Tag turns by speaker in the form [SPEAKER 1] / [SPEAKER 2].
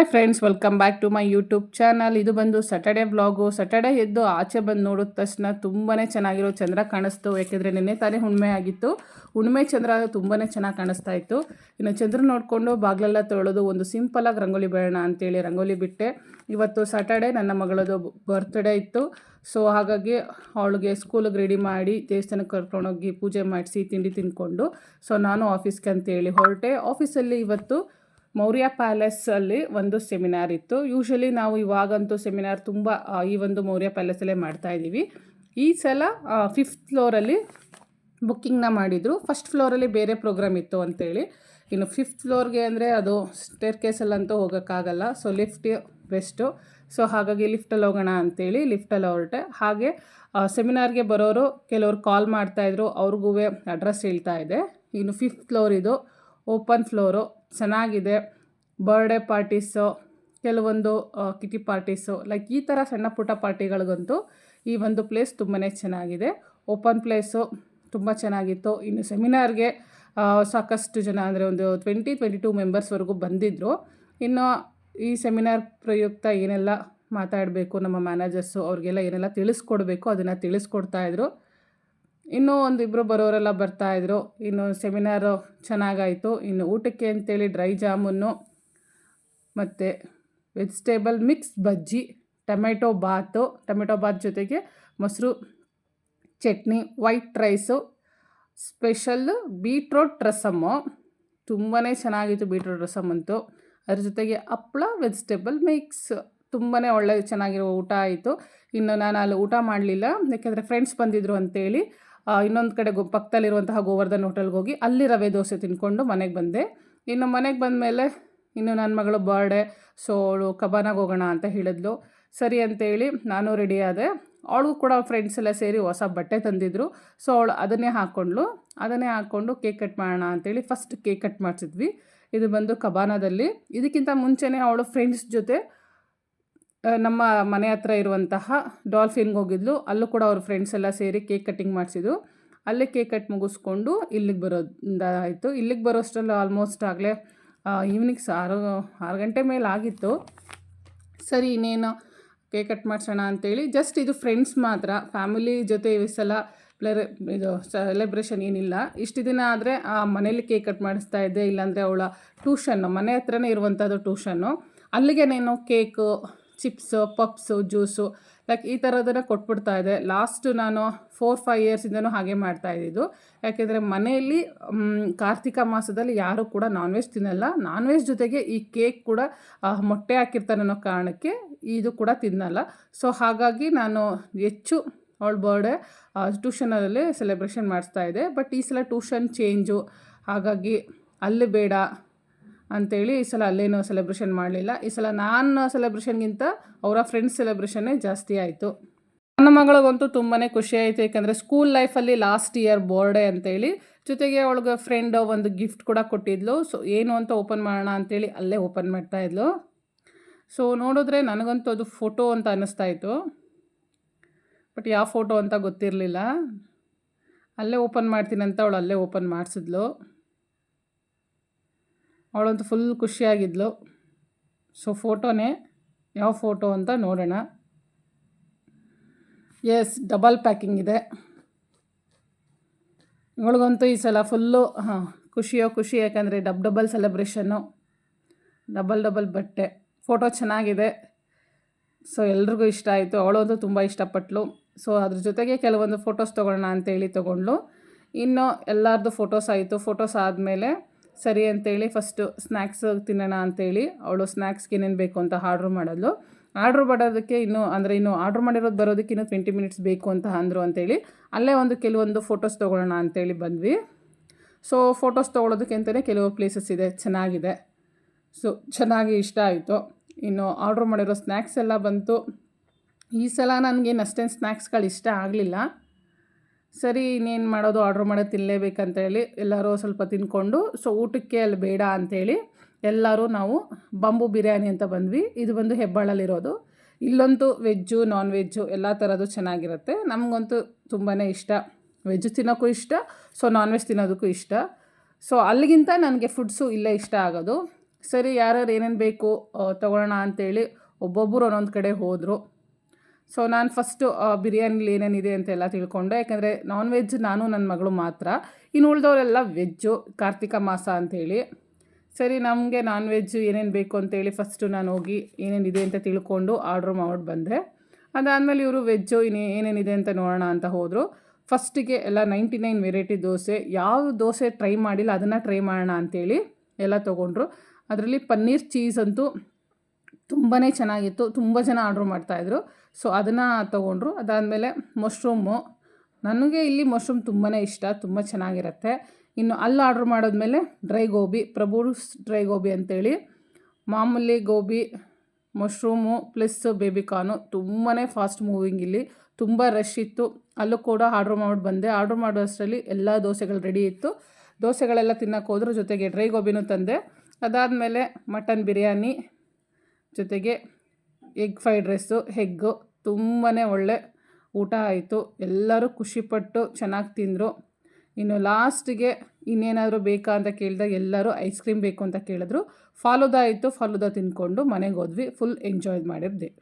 [SPEAKER 1] Hi friends welcome back to my YouTube channel ಇದು ಬಂದು Saturday vlog Saturday ಎದ್ದು ಆಚೆ ಬಂದು ನೋಡಿದ ತಕ್ಷಣ ತುಂಬಾ ಚೆನ್ನಾಗಿರೋ ಚಂದ್ರ ಕಾಣಿಸ್ತು. ಯಾಕೆಂದರೆ ನಿನ್ನೆ ತಾನೇ ಹುಣ್ಮೆ ಆಗಿತ್ತು. ಹುಣ್ಮೆ ಚಂದ್ರ ತುಂಬಾ ಚೆನ್ನಾಗಿ ಕಾಣಿಸ್ತಾ ಇತ್ತು. ಇನ್ನು ಚಂದ್ರ ನೋಡಿಕೊಂಡು ಬಾಗಿಲೆಲ್ಲ ತೊಳೆದು ಒಂದು ಸಿಂಪಲಾಗಿ ರಂಗೋಲಿ ಬೇಡೋಣ ಅಂತೇಳಿ ರಂಗೋಲಿ ಬಿಟ್ಟೆ. ಇವತ್ತು ಸ್ಯಾಟರ್ಡೆ ನನ್ನ ಮಗಳದು ಬರ್ತ್ಡೇ ಇತ್ತು. ಸೊ ಹಾಗಾಗಿ ಅವಳಿಗೆ ಸ್ಕೂಲಿಗೆ ರೆಡಿ ಮಾಡಿ ದೇವಸ್ಥಾನಕ್ಕೆ ಕರ್ಕೊಂಡೋಗಿ ಪೂಜೆ ಮಾಡಿಸಿ ತಿಂಡಿ ತಿಂದ್ಕೊಂಡು ಸೊ ನಾನು ಆಫೀಸ್ಗೆ ಅಂತೇಳಿ ಹೊರಟೆ. ಆಫೀಸಲ್ಲಿ ಇವತ್ತು ಮೌರ್ಯ ಪ್ಯಾಲೇಸಲ್ಲಿ ಒಂದು ಸೆಮಿನಾರ್ ಇತ್ತು. ಯೂಶಲಿ ನಾವು ಇವಾಗಂತೂ ಸೆಮಿನಾರ್ ತುಂಬ ಈ ಒಂದು ಮೌರ್ಯ ಪ್ಯಾಲೇಸಲ್ಲೇ ಮಾಡ್ತಾ ಇದ್ದೀವಿ. ಈ ಸಲ ಫಿಫ್ತ್ ಫ್ಲೋರಲ್ಲಿ ಬುಕ್ಕಿಂಗ್ನ ಮಾಡಿದರು. ಫಸ್ಟ್ ಫ್ಲೋರಲ್ಲಿ ಬೇರೆ ಪ್ರೋಗ್ರಾಮ್ ಇತ್ತು ಅಂತೇಳಿ. ಇನ್ನು ಫಿಫ್ತ್ ಫ್ಲೋರ್ಗೆ ಅಂದರೆ ಅದು ಸ್ಟೇರ್ ಕೇಸಲ್ಲಂತೂ ಹೋಗೋಕ್ಕಾಗಲ್ಲ. ಸೊ ಲಿಫ್ಟ್ ಬೆಸ್ಟು ಸೊ ಹಾಗಾಗಿ ಲಿಫ್ಟಲ್ಲಿ ಹೋಗೋಣ ಅಂತೇಳಿ ಲಿಫ್ಟಲ್ಲಿ ಹೊರಟೆ. ಹಾಗೆ ಸೆಮಿನಾರ್ಗೆ ಬರೋರು ಕೆಲವರು ಕಾಲ್ ಮಾಡ್ತಾಯಿದ್ರು ಅವ್ರಿಗೂ ಅಡ್ರೆಸ್ ಹೇಳ್ತಾ ಇದೆ. ಇನ್ನು ಫಿಫ್ತ್ ಫ್ಲೋರ್ ಇದು. ಓಪನ್ ಫ್ಲೋರು, ಚೆನ್ನಾಗಿದೆ. ಬರ್ಡೇ ಪಾರ್ಟೀಸು, ಕೆಲವೊಂದು ಕಿಟಿ ಪಾರ್ಟೀಸು, ಲೈಕ್ ಈ ಥರ ಸಣ್ಣ ಪುಟ್ಟ ಪಾರ್ಟಿಗಳಿಗಂತೂ ಈ ಒಂದು ಪ್ಲೇಸ್ ತುಂಬಾ ಚೆನ್ನಾಗಿದೆ. ಓಪನ್ ಪ್ಲೇಸು ತುಂಬ ಚೆನ್ನಾಗಿತ್ತು. ಇನ್ನು ಸೆಮಿನಾರ್ಗೆ ಸಾಕಷ್ಟು ಜನ ಅಂದರೆ ಒಂದು ಟ್ವೆಂಟಿ ಟ್ವೆಂಟಿ ಟೂ ಮೆಂಬರ್ಸ್ವರೆಗೂ ಬಂದಿದ್ದರು ಇನ್ನು ಈ ಸೆಮಿನಾರ್ ಪ್ರಯುಕ್ತ ಏನೆಲ್ಲ ಮಾತಾಡಬೇಕು ನಮ್ಮ ಮ್ಯಾನೇಜರ್ಸು ಅವ್ರಿಗೆಲ್ಲ ಏನೆಲ್ಲ ತಿಳಿಸ್ಕೊಡ್ಬೇಕು ಅದನ್ನು ತಿಳಿಸ್ಕೊಡ್ತಾಯಿದ್ರು ಇನ್ನೂ ಒಂದು ಇಬ್ಬರು ಬರೋರೆಲ್ಲ ಬರ್ತಾಯಿದ್ರು ಇನ್ನು ಸೆಮಿನಾರು ಚೆನ್ನಾಗಾಯಿತು. ಇನ್ನು ಊಟಕ್ಕೆ ಅಂತೇಳಿ ಡ್ರೈ ಜಾಮೂನು ಮತ್ತು vegetable mix bajji tomato bath tomato bath ಜೊತೆಗೆ ಮೊಸರು, chutney white rice special beetroot rasam ತುಂಬಾ ಚೆನ್ನಾಗಿತ್ತು ಬೀಟ್ರೋಟ್ ರಸಮ್ ಅಂತೂ. ಅದ್ರ ಜೊತೆಗೆ ಹಪ್ಪಳ ವೆಜಿಟೇಬಲ್ ಮಿಕ್ಸ್ ತುಂಬಾ ಒಳ್ಳೆ ಚೆನ್ನಾಗಿರೋ ಊಟ ಆಯಿತು. ಇನ್ನು ನಾನು ಅಲ್ಲಿ ಊಟ ಮಾಡಲಿಲ್ಲ. ಯಾಕೆಂದರೆ ಫ್ರೆಂಡ್ಸ್ ಬಂದಿದ್ದರು ಅಂತೇಳಿ ಇನ್ನೊಂದು ಕಡೆ ಗೋ ಪಕ್ಕದಲ್ಲಿರುವಂತಹ ಗೋವರ್ಧನ್ ಹೋಟೆಲ್ಗೆ ಹೋಗಿ ಅಲ್ಲಿ ರವೆ ದೋಸೆ ತಿಂದ್ಕೊಂಡು ಮನೆಗೆ ಬಂದೆ. ಇನ್ನು ಮನೆಗೆ ಬಂದಮೇಲೆ ಇನ್ನು ನನ್ನ ಮಗಳು ಬರ್ಡೇ ಸೊ ಅವಳು ಕಬಾನಾಗ ಹೋಗೋಣ ಅಂತ ಹೇಳಿದ್ಲು. ಸರಿ ಅಂತೇಳಿ ನಾನು ರೆಡಿ ಆದೆ. ಅವಳಿಗೂ ಕೂಡ ಫ್ರೆಂಡ್ಸ್ ಎಲ್ಲ ಸೇರಿ ಹೊಸ ಬಟ್ಟೆ ತಂದಿದ್ರು. ಸೊ ಅವಳು ಅದನ್ನೇ ಹಾಕ್ಕೊಂಡ್ಳು ಅದನ್ನೇ ಹಾಕ್ಕೊಂಡು ಕೇಕ್ ಕಟ್ ಮಾಡೋಣ ಅಂತೇಳಿ ಫಸ್ಟ್ ಕೇಕ್ ಕಟ್ ಮಾಡಿಸಿದ್ವಿ. ಇದು ಬಂದು ಕಬಾನದಲ್ಲಿ. ಇದಕ್ಕಿಂತ ಮುಂಚೆನೇ ಅವಳು ಫ್ರೆಂಡ್ಸ್ ಜೊತೆ ನಮ್ಮ ಮನೆ ಹತ್ರ ಇರುವಂತಹ ಡಾಲ್ಫಿನ್ಗೆ ಹೋಗಿದ್ಲು. ಅಲ್ಲೂ ಕೂಡ ಅವ್ರ ಫ್ರೆಂಡ್ಸ್ ಎಲ್ಲ ಸೇರಿ ಕೇಕ್ ಕಟ್ಟಿಂಗ್ ಮಾಡಿಸಿದ್ರು. ಅಲ್ಲೇ ಕೇಕ್ ಕಟ್ ಮುಗಿಸ್ಕೊಂಡು ಇಲ್ಲಿಗೆ ಬರೋದಾಯಿತು ಇಲ್ಲಿಗೆ ಬರೋಷ್ಟರಲ್ಲಿ ಆಲ್ಮೋಸ್ಟ್ ಆಗಲೇ ಈವ್ನಿಂಗ್ ಆರು ಆರು ಗಂಟೆ ಮೇಲೆ ಆಗಿತ್ತು. ಸರಿ, ಇನ್ನೇನು ಕೇಕ್ ಕಟ್ ಮಾಡಿಸೋಣ ಅಂತೇಳಿ ಜಸ್ಟ್ ಇದು ಫ್ರೆಂಡ್ಸ್ ಮಾತ್ರ. ಫ್ಯಾಮಿಲಿ ಜೊತೆ ಈ ಸಲ ಪ್ಲೇರೆ ಇದು ಸೆಲೆಬ್ರೇಷನ್ ಏನಿಲ್ಲ. ಇಷ್ಟು ದಿನ ಆದರೆ ಆ ಮನೇಲಿ ಕೇಕ್ ಕಟ್ ಮಾಡಿಸ್ತಾ ಇದ್ದೆ. ಇಲ್ಲಾಂದರೆ ಅವಳ ಟ್ಯೂಷನ್ನು ಮನೆ ಹತ್ರನೇ ಇರುವಂಥದ್ದು ಟ್ಯೂಷನ್ನು ಅಲ್ಲಿಗೆ ನಾನು cake chips, puffs, juice like ಈ ಥರದನ್ನು ಕೊಟ್ಬಿಡ್ತಾ ಇದೆ. ಲಾಸ್ಟ್ ನಾನು ಫೋರ್ ಫೈವ್ ಇಯರ್ಸಿಂದನೂ ಹಾಗೆ ಮಾಡ್ತಾ ಇದ್ದಿದ್ದು. ಯಾಕೆಂದರೆ ಮನೆಯಲ್ಲಿ ಕಾರ್ತಿಕ ಮಾಸದಲ್ಲಿ ಯಾರೂ ಕೂಡ ನಾನ್ ವೆಜ್ ತಿನ್ನಲ್ಲ. ನಾನ್ ವೆಜ್ ಜೊತೆಗೆ ಈ ಕೇಕ್ ಕೂಡ ಮೊಟ್ಟೆ ಹಾಕಿರ್ತಾನೆ ಅನ್ನೋ ಕಾರಣಕ್ಕೆ ಇದು ಕೂಡ ತಿನ್ನಲ್ಲ. ಸೊ ಹಾಗಾಗಿ ನಾನು ಹೆಚ್ಚು ಅವಳ ಬರ್ಡೇ ಟ್ಯೂಷನಲ್ಲಿ ಸೆಲೆಬ್ರೇಷನ್ ಮಾಡಿಸ್ತಾ ಇದೆ ಬಟ್ ಈ ಸಲ ಟ್ಯೂಷನ್ ಚೇಂಜು ಹಾಗಾಗಿ ಅಲ್ಲಿ ಬೇಡ. ಅಂತೇಳಿ ಈ ಸಲ ಅಲ್ಲೇನು ಸೆಲೆಬ್ರೇಷನ್ ಮಾಡಲಿಲ್ಲ. ಈ ಸಲ ನಾನು ಸೆಲೆಬ್ರೇಷನ್ಗಿಂತ ಅವರ ಫ್ರೆಂಡ್ಸ್ ಸೆಲೆಬ್ರೇಷನ್ನೇ ಜಾಸ್ತಿ ಆಯಿತು. ನನ್ನ ಮಗಳಿಗಂತೂ ತುಂಬಾ ಖುಷಿ ಆಯಿತು. ಏಕೆಂದರೆ ಸ್ಕೂಲ್ ಲೈಫಲ್ಲಿ ಲಾಸ್ಟ್ ಇಯರ್ ಬರ್ಡೇ ಅಂತೇಳಿ ಜೊತೆಗೆ ಅವಳಿಗೆ ಫ್ರೆಂಡ್ ಒಂದು ಗಿಫ್ಟ್ ಕೂಡ ಕೊಟ್ಟಿದ್ಲು. ಸೊ ಏನು ಅಂತ ಓಪನ್ ಮಾಡೋಣ ಅಂತೇಳಿ ಅಲ್ಲೇ ಓಪನ್ ಮಾಡ್ತಾ ಇದ್ಲು. ಸೊ ನೋಡಿದ್ರೆ ನನಗಂತೂ ಅದು ಫೋಟೋ ಅಂತ ಅನ್ನಿಸ್ತಾ ಇತ್ತು. ಬಟ್ ಯಾವ ಫೋಟೋ ಅಂತ ಗೊತ್ತಿರಲಿಲ್ಲ. ಅಲ್ಲೇ ಓಪನ್ ಮಾಡ್ತೀನಿ ಅಂತ ಅವಳು ಅಲ್ಲೇ ಓಪನ್ ಮಾಡಿಸಿದ್ಲು. ಅವಳಂತೂ ಫುಲ್ ಖುಷಿಯಾಗಿದ್ಲು. ಸೊ ಫೋಟೋನೇ ಯಾವ ಫೋಟೋ ಅಂತ ನೋಡೋಣ. ಎಸ್ ಡಬಲ್ ಪ್ಯಾಕಿಂಗ್ ಇದೆ. ಇವಳಿಗಂತೂ ಈ ಸಲ ಫುಲ್ಲು ಹಾಂ, ಖುಷಿಯೋ ಖುಷಿ, ಯಾಕಂದರೆ dub double celebration double double ಬಟ್ಟೆ. ಫೋಟೋ ಚೆನ್ನಾಗಿದೆ. ಸೊ ಎಲ್ರಿಗೂ ಇಷ್ಟ ಆಯಿತು. ಅವಳಂತೂ ತುಂಬ ಇಷ್ಟಪಟ್ಲು. ಸೊ ಅದ್ರ ಜೊತೆಗೆ ಕೆಲವೊಂದು ಫೋಟೋಸ್ ತೊಗೊಳ್ಳೋಣ ಅಂತೇಳಿ ತೊಗೊಂಡ್ಳು. ಇನ್ನು ಎಲ್ಲರದ್ದು ಫೋಟೋಸ್ ಆಯಿತು. ಫೋಟೋಸ್ ಆದಮೇಲೆ ಸರಿ ಅಂತೇಳಿ ಫಸ್ಟು ಸ್ನ್ಯಾಕ್ಸ್ ತಿನ್ನೋಣ ಅಂತೇಳಿ. ಅವಳು ಸ್ನ್ಯಾಕ್ಸ್ಗೆ ಏನೇನು ಬೇಕು ಅಂತ ಆರ್ಡ್ರ್ ಮಾಡೋದು ಆರ್ಡ್ರ್ ಮಾಡೋದಕ್ಕೆ ಇನ್ನೂ, ಅಂದರೆ ಇನ್ನು ಆರ್ಡ್ರ್ ಮಾಡಿರೋದು ಬರೋದಕ್ಕೆ ಇನ್ನೂ ಟ್ವೆಂಟಿ ಮಿನಿಟ್ಸ್ ಬೇಕು ಅಂತ ಅಂದರು ಅಂತೇಳಿ. ಅಲ್ಲೇ ಒಂದು ಕೆಲವೊಂದು ಫೋಟೋಸ್ ತೊಗೊಳ್ಳೋಣ ಅಂತೇಳಿ ಬಂದ್ವಿ. ಸೊ ಫೋಟೋಸ್ ತೊಗೊಳೋದಕ್ಕೆ ಅಂತಲೇ ಕೆಲವು ಪ್ಲೇಸಸ್ ಇದೆ, ಚೆನ್ನಾಗಿದೆ. ಸೊ ಚೆನ್ನಾಗಿ ಇಷ್ಟ ಆಯಿತು. ಇನ್ನು ಆರ್ಡ್ರ್ ಮಾಡಿರೋ ಸ್ನ್ಯಾಕ್ಸ್ ಎಲ್ಲ ಬಂತು. ಈ ಸಲ ನನಗೇನು ಅಷ್ಟೇನು ಸ್ನ್ಯಾಕ್ಸ್ಗಳು ಇಷ್ಟ ಆಗಲಿಲ್ಲ. ಸರಿ, ಇನ್ನೇನು ಮಾಡೋದು? ಆರ್ಡ್ರ್ ಮಾಡೋದು ತಿನ್ನಲೇಬೇಕಂತೇಳಿ ಎಲ್ಲರೂ ಸ್ವಲ್ಪ ತಿಂದ್ಕೊಂಡು ಸೊ ಊಟಕ್ಕೆ ಅಲ್ಲಿ ಬೇಡ ಅಂಥೇಳಿ ಎಲ್ಲರೂ ನಾವು ಬಂಬು ಬಿರಿಯಾನಿ ಅಂತ ಬಂದ್ವಿ. ಇದು ಬಂದು ಹೆಬ್ಬಾಳಲ್ಲಿರೋದು. ಇಲ್ಲಂತೂ ವೆಜ್ಜು ನಾನ್ ವೆಜ್ಜು ಎಲ್ಲ ಥರದ್ದು ಚೆನ್ನಾಗಿರುತ್ತೆ. ನಮಗಂತೂ ತುಂಬಾ ಇಷ್ಟ. ವೆಜ್ ತಿನ್ನೋಕ್ಕೂ ಇಷ್ಟ ಸೊ ನಾನ್ ವೆಜ್ ತಿನ್ನೋದಕ್ಕೂ ಇಷ್ಟ. ಸೊ ಅಲ್ಲಿಗಿಂತ ನನಗೆ ಫುಡ್ಸು ಇಲ್ಲೇ ಇಷ್ಟ ಆಗೋದು. ಸರಿ, ಯಾರ್ಯಾರು ಏನೇನು ಬೇಕು ತೊಗೊಳ್ಳೋಣ ಅಂಥೇಳಿ ಒಬ್ಬೊಬ್ಬರು ಒಂದೊಂದು ಕಡೆ ಹೋದರು. ಸೊ ನಾನು ಫಸ್ಟು ಬಿರಿಯಾನಿಲಿ ಏನೇನಿದೆ ಅಂತೆಲ್ಲ ತಿಳ್ಕೊಂಡೆ. ಯಾಕೆಂದರೆ ನಾನ್ ವೆಜ್ ನಾನು ನನ್ನ ಮಗಳು ಮಾತ್ರ. ಇನ್ನು ಉಳಿದವರೆಲ್ಲ ವೆಜ್ಜು ಕಾರ್ತಿಕ ಮಾಸ ಅಂಥೇಳಿ ಸರಿ, ನಮಗೆ ನಾನ್ ವೆಜ್ ಏನೇನು ಬೇಕು ಅಂತೇಳಿ ಫಸ್ಟು ನಾನು ಹೋಗಿ ಏನೇನಿದೆ ಅಂತ ತಿಳ್ಕೊಂಡು ಆರ್ಡ್ರ್ ಮಾಡಿ ಬಂದೆ. ಅದಾದಮೇಲೆ ಇವರು ವೆಜ್ಜು ಇನ್ನೇ ಏನೇನಿದೆ ಅಂತ ನೋಡೋಣ ಅಂತ ಹೋದರು. ಫಸ್ಟಿಗೆ ಎಲ್ಲ ನೈಂಟಿ ನೈನ್ ವೆರೈಟಿ ದೋಸೆ. ಯಾವ ದೋಸೆ ಟ್ರೈ ಮಾಡಿಲ್ಲ, ಅದನ್ನು ಟ್ರೈ ಮಾಡೋಣ ಅಂಥೇಳಿ ಎಲ್ಲ ತೊಗೊಂಡ್ರು. ಅದರಲ್ಲಿ ಪನ್ನೀರ್ ಚೀಸ್ ಅಂತೂ ತುಂಬಾ ಚೆನ್ನಾಗಿತ್ತು. ತುಂಬ ಜನ ಆರ್ಡ್ರ್ ಮಾಡ್ತಾಯಿದ್ರು ಸೊ ಅದನ್ನು ತೊಗೊಂಡ್ರು. ಅದಾದಮೇಲೆ ಮಶ್ರೂಮು ನನಗೆ ಇಲ್ಲಿ ಮಶ್ರೂಮ್ ತುಂಬಾ ಇಷ್ಟ. ತುಂಬ ಚೆನ್ನಾಗಿರುತ್ತೆ. ಇನ್ನು ಅಲ್ಲಿ ಆರ್ಡ್ರ್ ಮಾಡಿದ್ಮೇಲೆ ಡ್ರೈ ಗೋಬಿ ಪ್ರಭುಸ್ ಡ್ರೈ ಗೋಬಿ ಅಂತೇಳಿ ಮಾಮೂಲಿ ಗೋಬಿ ಮಶ್ರೂಮು ಪ್ಲಸ್ ಬೇಬಿಕಾನು ತುಂಬಾ ಫಾಸ್ಟ್ ಮೂವಿಂಗ್ ಇಲ್ಲಿ. ತುಂಬ ರಶ್ ಇತ್ತು. ಅಲ್ಲೂ ಕೂಡ ಆರ್ಡ್ರ್ ಮಾಡಿ ಬಂದೆ. ಆರ್ಡ್ರ್ ಮಾಡೋ ಅಷ್ಟರಲ್ಲಿ ಎಲ್ಲ ದೋಸೆಗಳು ರೆಡಿ ಇತ್ತು. ದೋಸೆಗಳೆಲ್ಲ ತಿನ್ನೋಕೆ ಹೋದ್ರ. ಜೊತೆಗೆ ಡ್ರೈ ಗೋಬಿನೂ ತಂದೆ. ಅದಾದಮೇಲೆ ಮಟನ್ ಬಿರಿಯಾನಿ ಜೊತೆಗೆ ಎಗ್ ಫ್ರೈಡ್ ರೈಸು ಹೆಗ್ಗು ತುಂಬಾ ಒಳ್ಳೆ ಊಟ ಆಯಿತು. ಎಲ್ಲರೂ ಖುಷಿಪಟ್ಟು ಚೆನ್ನಾಗಿ ತಿಂದರು. ಇನ್ನು ಲಾಸ್ಟಿಗೆ ಇನ್ನೇನಾದರೂ ಬೇಕಾ ಅಂತ ಕೇಳಿದಾಗ ಎಲ್ಲರೂ ಐಸ್ ಕ್ರೀಮ್ ಬೇಕು ಅಂತ ಕೇಳಿದ್ರು. ಫಾಲೂದಾ ಇತ್ತು ಫಾಲೂದಾ ತಿಂದ್ಕೊಂಡು ಮನೆಗೆ ಹೋದ್ವಿ. ಫುಲ್ ಎಂಜಾಯ್ ಮಾಡಿದ್ದೆ.